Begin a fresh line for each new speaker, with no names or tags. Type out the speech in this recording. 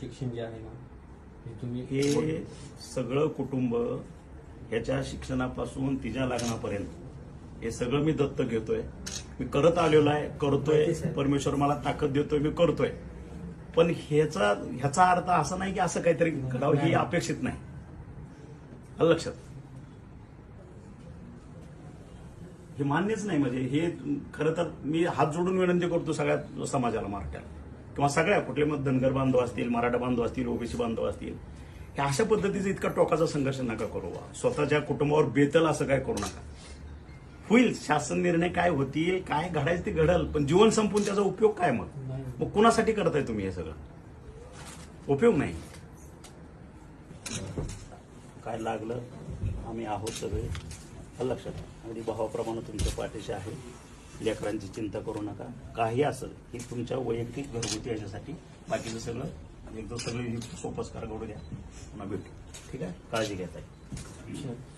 शिक्षण जे आहे ना हे तुम्ही
हे सगळं कुटुंब ह्याच्या शिक्षणापासून तिच्या लग्नापर्यंत. हे सगळं मी दत्त घेतोय. मी करत आलेलो आहे करतोय. परमेश्वर मला ताकद देतोय मी करतोय. पण ह्याचा ह्याचा अर्थ असा नाही की असं काहीतरी घडावं ही अपेक्षित नाही. आलं लक्षात. हे मान्यच नाही म्हणजे हे खरं तर मी हात जोडून विनंती करतो सगळ्या समाजाला मराठ्याला किंवा सगळ्या कुठले मग धनगर बांधव असतील मराठा बांधव असतील ओबीसी बांधव असतील हे अशा पद्धतीचा इतका टोकाचा संघर्ष नका करू बा. स्वतःच्या कुटुंबावर बेतल असं काय करू नका. होईल शासन निर्णय काय होतील काय घडायचं ते घडल पण जीवन संपून त्याचा उपयोग काय मग? मग कुणासाठी करताय तुम्ही हे सगळं? उपयोग नाही. काय लागलं? आम्ही आहोत सगळे. लक्षात अगदी भावाप्रमाणे तुमच्या पाठीशी आहे. लेकरांची चिंता करू नका. काही असेल ही तुमच्या वैयक्तिक घरगुती याच्यासाठी बाकीचं सगळं. एकदा सगळं सोपस्कार करू द्या पुन्हा भेटू. ठीक आहे? काळजी घेत आहे